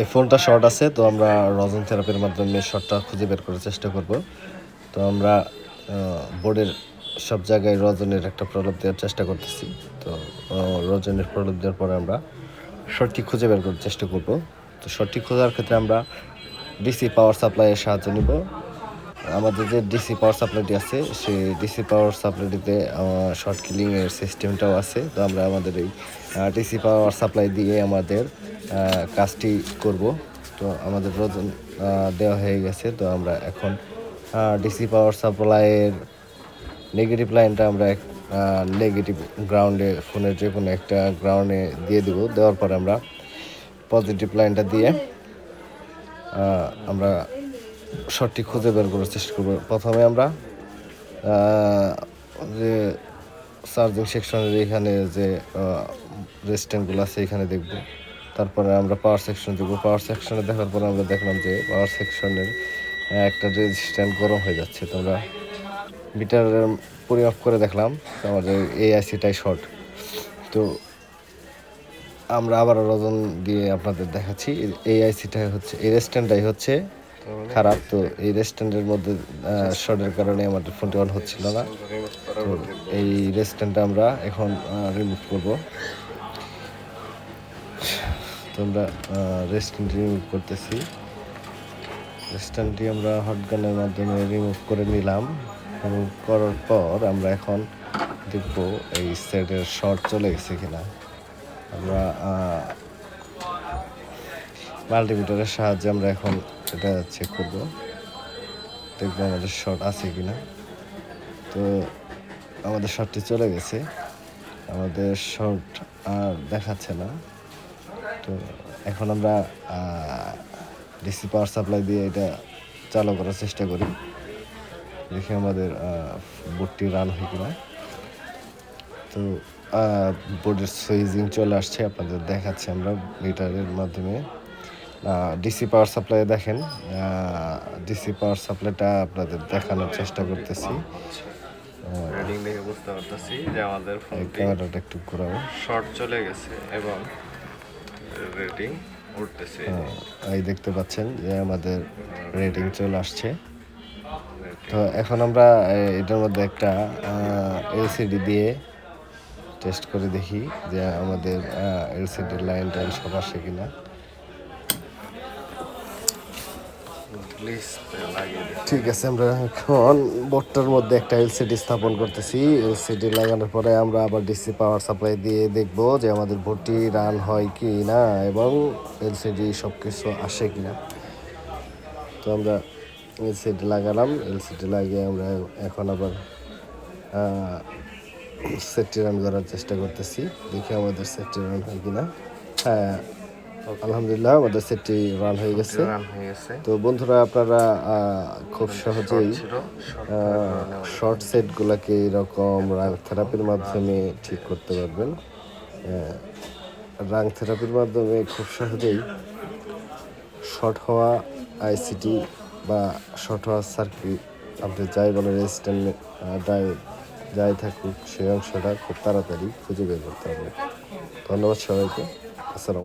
এই ফোনটা শর্ট আছে, তো আমরা রজন থেরাপির মাধ্যমে শর্টটা খুঁজে বের করার চেষ্টা করব। তো আমরা বোর্ডের সব জায়গায় রজনের একটা প্রলোভ দেওয়ার চেষ্টা করতেছি। তো রজনের প্রলোভ দেওয়ার পরে আমরা শর্টটি খুঁজে বের করার চেষ্টা করব। তো শর্টটি খোঁজার ক্ষেত্রে আমরা ডিসি পাওয়ার সাপ্লাইয়ের সাহায্য নিব। আমাদের যে ডিসি পাওয়ার সাপ্লাইটি আছে, সেই ডিসি পাওয়ার সাপ্লাইটিতে শর্ট কিলিংয়ের সিস্টেমটাও আছে। তো আমরা আমাদের এই ডিসি পাওয়ার সাপ্লাই দিয়ে আমাদের কাজটি করব। তো আমাদের রোজন দেওয়া হয়ে গেছে। তো আমরা এখন ডিসি পাওয়ার সাপ্লাইয়ের নেগেটিভ লাইনটা আমরা নেগেটিভ গ্রাউন্ডে ফোনের যে কোনো একটা গ্রাউন্ডে দিয়ে দিব। দেওয়ার পরে আমরা পজিটিভ লাইনটা দিয়ে আমরা শর্টটি খুঁজে বের করার চেষ্টা করব। প্রথমে আমরা যে চার্জিং সেকশনের এখানে যে রেস্টেন্টগুলো আছে এখানে দেখব। তারপরে আমরা পাওয়ার সেকশন দেখব। পাওয়ার সেকশনে দেখার পরে আমরা দেখলাম যে পাওয়ার সেকশনের একটা রেজিস্ট্যান্ট গরম হয়ে যাচ্ছে। তো আমরা মিটারের পরিমাপ করে দেখলাম আমাদের এই আইসিটাই শর্ট তো আমরা আবার রজন দিয়ে আপনাদের দেখাচ্ছি। এই আইসিটাই হচ্ছে, এই রেস্ট্যান্টটাই হচ্ছে খারাপ তো এই রেস্ট্যান্টের মধ্যে শর্টের কারণে আমাদের ফোনটি অন হচ্ছিল না। তো এই রেস্ট্যান্টটা আমরা এখন রিমুভ করব। তো আমরা রেস্ট্যান্ট রিমুভ করতেছি। রেস্ট্যান্টটি আমরা হটগানের মাধ্যমে রিমুভ করে নিলাম। রিমুভ করার পর আমরা এখন দেখব এই সেটের শর্ট চলে গেছে কিনা। আমরা মাল্টিমিটারের সাহায্যে আমরা এখন এটা চেক করব। দেখব আমাদের শর্ট আছে কি না তো আমাদের শর্টটি চলে গেছে। আমাদের শর্ট আর দেখাচ্ছে না। তো এখন আমরা ডিসি পাওয়ার সাপ্লাই দিয়ে এটা চালু করার চেষ্টা করি। দেখি আমাদের বোর্ডটি রান হয় কিনা। তো বোর্ডের সুইজিং চলে আসছে, আপনাদের দেখাচ্ছি আমরা মিটারের মাধ্যমে। ডিসি পাওয়ার সাপ্লাই দেখেন ডিসি পাওয়ার সাপ্লাইটা আপনাদের দেখানোর চেষ্টা করতেছি। রিডিং দেখে বুঝতে পারতেছি যে আমাদের ক্যামেরাটা একটু শর্ট চলে গেছে এবং রেটিং উঠতেছে। এই দেখতে পাচ্ছেন যে আমাদের রেটিং চলে আসছে। তো এখন আমরা এটার মধ্যে একটা এলসিডি দিয়ে টেস্ট করে দেখি যে আমাদের এলসিডির লাইন টাইন সব আসে কিনা। ঠিক আছে, আমরা এখন বোর্ডটার মধ্যে একটা এলসিডি স্থাপন করতেছি। এলসিডি লাগানোর পরে আমরা আবার ডিসি পাওয়ার সাপ্লাই দিয়ে দেখব যে আমাদের বোর্ডটি রান হয় কি না এবং এলসিডি সব কিছু আসে কি না তো আমরা এলসিডি লাগালাম। এলসিডি লাগিয়ে আমরা এখন আবার সেটটি রান করার চেষ্টা করতেছি। দেখি আমাদের সেটটি রান হয় কিনা। হ্যাঁ আলহামদুলিল্লাহ আমাদের সেটটি রান হয়ে গেছে। তো বন্ধুরা আপনারা খুব সহজেই শর্ট সেটগুলোকে এরকম রাং থেরাপির মাধ্যমে ঠিক করতে পারবেন। রাং থেরাপির মাধ্যমে খুব সহজেই শর্ট হওয়া আইসিটি বা শর্ট হওয়া সার্কিট আপনি যাই বলেন রেজিস্ট্যান্ট ডায়োড যাই থাকুক সেই অংশটা খুব তাড়াতাড়ি খুঁজে বের করতে হবে ধন্যবাদ সবাইকে। আসসালাম